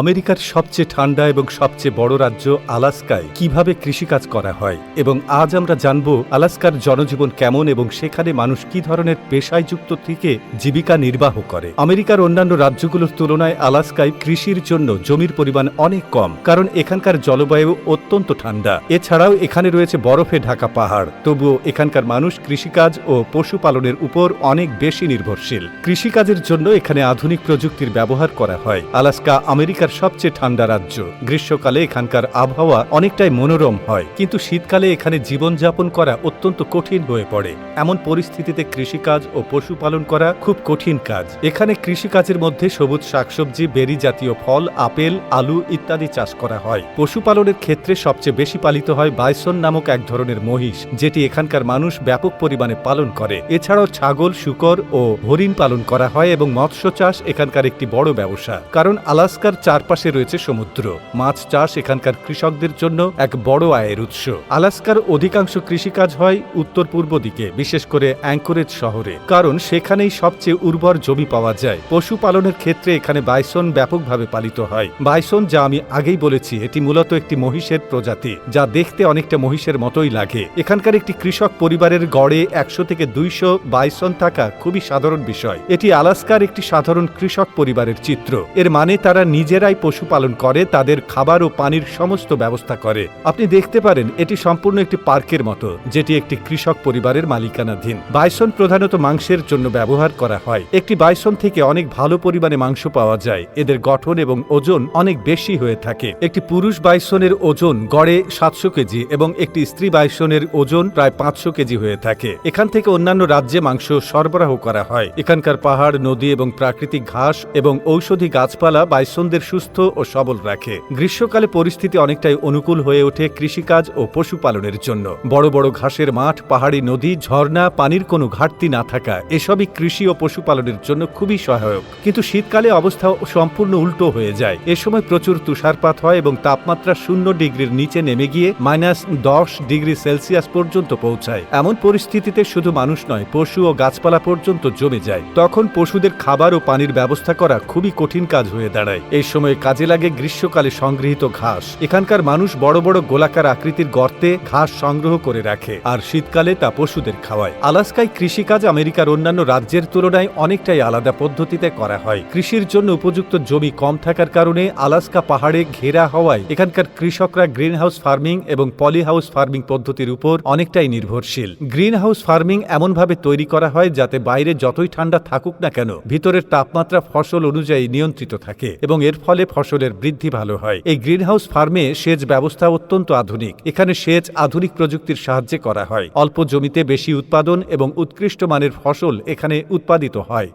আমেরিকার সবচেয়ে ঠান্ডা এবং সবচেয়ে বড় রাজ্য আলাস্কায় কীভাবে কৃষিকাজ করা হয় এবং আজ আমরা জানব আলাস্কার জনজীবন কেমন এবং সেখানে মানুষ কি ধরনের পেশায় যুক্ত থেকে জীবিকা নির্বাহ করে। আমেরিকার অন্যান্য রাজ্যগুলোর তুলনায় আলাস্কায় কৃষির জন্য জমির পরিমাণ অনেক কম, কারণ এখানকার জলবায়ু অত্যন্ত ঠান্ডা। এছাড়াও এখানে রয়েছে বরফে ঢাকা পাহাড়, তবুও এখানকার মানুষ কৃষিকাজ ও পশুপালনের উপর অনেক বেশি নির্ভরশীল। কৃষিকাজের জন্য এখানে আধুনিক প্রযুক্তির ব্যবহার করা হয়। আলাস্কা আমেরিকার সবচেয়ে ঠান্ডা রাজ্য। গ্রীষ্মকালে এখানকার আবহাওয়া অনেকটাই মনোরম হয়, কিন্তু শীতকালে এখানে জীবনযাপন করা অত্যন্ত কঠিন হয়ে পড়ে। এমন পরিস্থিতিতে কৃষিকাজ ও পশুপালন করা খুব কঠিন কাজ। এখানে কৃষিকাজের মধ্যে সবুজ শাকসবজি, বেরি জাতীয় ফল, আপেল, আলু ইত্যাদি চাষ করা হয়। পশুপালনের ক্ষেত্রে সবচেয়ে বেশি পালিত হয় বাইসন নামক এক ধরনের মহিষ, যেটি এখানকার মানুষ ব্যাপক পরিমাণে পালন করে। এছাড়াও ছাগল, শুকর ও হরিণ পালন করা হয় এবং মৎস্য চাষ এখানকার একটি বড় ব্যবসা। কারণ আলাস্কার চারপাশে রয়েছে সমুদ্র। মাছ চাষ এখানকার কৃষকদের জন্য এক বড় আয়ের উৎস। আলাস্কার অধিকাংশ কৃষিকাজ হয় উত্তর পূর্ব দিকে, বিশেষ করে অ্যাঙ্করেজ শহরে। কারণ সেখানেই সবচেয়ে উর্বর জমি পাওয়া যায়। পশুপালনের ক্ষেত্রে এখানে বাইসন ব্যাপকভাবে পালিত হয়। বাইসন যা আমি আগেই বলেছি, এটি মূলত একটি মহিষের প্রজাতি, যা দেখতে অনেকটা মহিষের মতোই লাগে। এখানকার একটি কৃষক পরিবারের গড়ে একশো থেকে দুইশো বাইসন থাকা খুবই সাধারণ বিষয়। এটি আলাস্কার একটি সাধারণ কৃষক পরিবারের চিত্র। এর মানে তারা নিজেরাই পশুপালন করে, তাদের খাবার ও পানির সমস্ত ব্যবস্থা করে। আপনি দেখতে পারেন, এটি সম্পূর্ণ একটি পার্কের মতো, যেটি একটি কৃষক পরিবারের মালিকানাধীন। বাইসন প্রধানত মাংসের জন্য ব্যবহার করা হয়। একটি বাইসন থেকে অনেক ভালো পরিমাণে মাংস পাওয়া যায়। এদের গঠন এবং ওজন অনেক বেশি হয়ে থাকে। একটি পুরুষ বাইসনের ওজন গড়ে সাতশো কেজি এবং একটি স্ত্রী বাইসনের ওজন প্রায় পাঁচশো কেজি হয়ে থাকে। এখান থেকে অন্যান্য রাজ্যে মাংস সরবরাহ করা হয়। এখানকার পাহাড়, নদী এবং প্রাকৃতিক ঘাস এবং ঔষধি গাছপালা বাইসনদের সুস্থ ও সবল রাখে। গ্রীষ্মকালে পরিস্থিতি অনেকটাই অনুকূল হয়ে ওঠে কৃষিকাজ ও পশুপালনের জন্য। বড় বড় ঘাসের মাঠ, পাহাড়ি নদী, ঝর্ণা, পানির কোনো ঘাটতি না থাকা এসবই কৃষি ও পশুপালনের জন্য খুবই সহায়ক। কিন্তু শীতকালে অবস্থা সম্পূর্ণ উল্টো হয়ে যায়। এ সময় প্রচুর তুষারপাত হয় এবং তাপমাত্রা শূন্য ডিগ্রির নিচে নেমে গিয়ে মাইনাস দশ ডিগ্রি সেলসিয়াস পর্যন্ত পৌঁছায়। এমন পরিস্থিতিতে শুধু মানুষ নয়, পশু ও গাছপালা পর্যন্ত জমে যায়। তখন পশুদের খাবার ও পানির ব্যবস্থা করা খুবই কঠিন কাজ হয়ে দাঁড়ায়। এই সময় কাজে লাগে গ্রীষ্মকালে সংগৃহীত ঘাস। এখানকার মানুষ বড় বড় গোলাকার আকৃতির গর্তে ঘাস সংগ্রহ করে রাখে, আর শীতকালে তা পশুদের খাওয়ায়। আলাস্কায় কৃষিকাজ আমেরিকার অন্যান্য রাজ্যের তুলনায় অনেকটাই আলাদা পদ্ধতিতে করা হয়। কৃষির জন্য উপযুক্ত জমি কম থাকার কারণে আলাস্কা পাহাড়ে ঘেরা হওয়ায় এখানকার কৃষকরা গ্রিন হাউস ফার্মিং এবং পলি হাউস ফার্মিং পদ্ধতির উপর অনেকটাই নির্ভরশীল। গ্রিন হাউস ফার্মিং এমনভাবে তৈরি করা হয় যাতে বাইরে যতই ঠান্ডা থাকুক না কেন, ভিতরের তাপমাত্রা ফসল অনুযায়ী নিয়ন্ত্রিত থাকে এবং এর ফলে ফসলের বৃদ্ধি ভালো হয়। এই গ্রিনহাউস ফার্মে সেচ ব্যবস্থা অত্যন্ত আধুনিক। এখানে সেচ আধুনিক প্রযুক্তির সাহায্যে করা হয়। অল্প জমিতে বেশি উৎপাদন এবং উৎকৃষ্ট মানের ফসল এখানে উৎপাদিত হয়।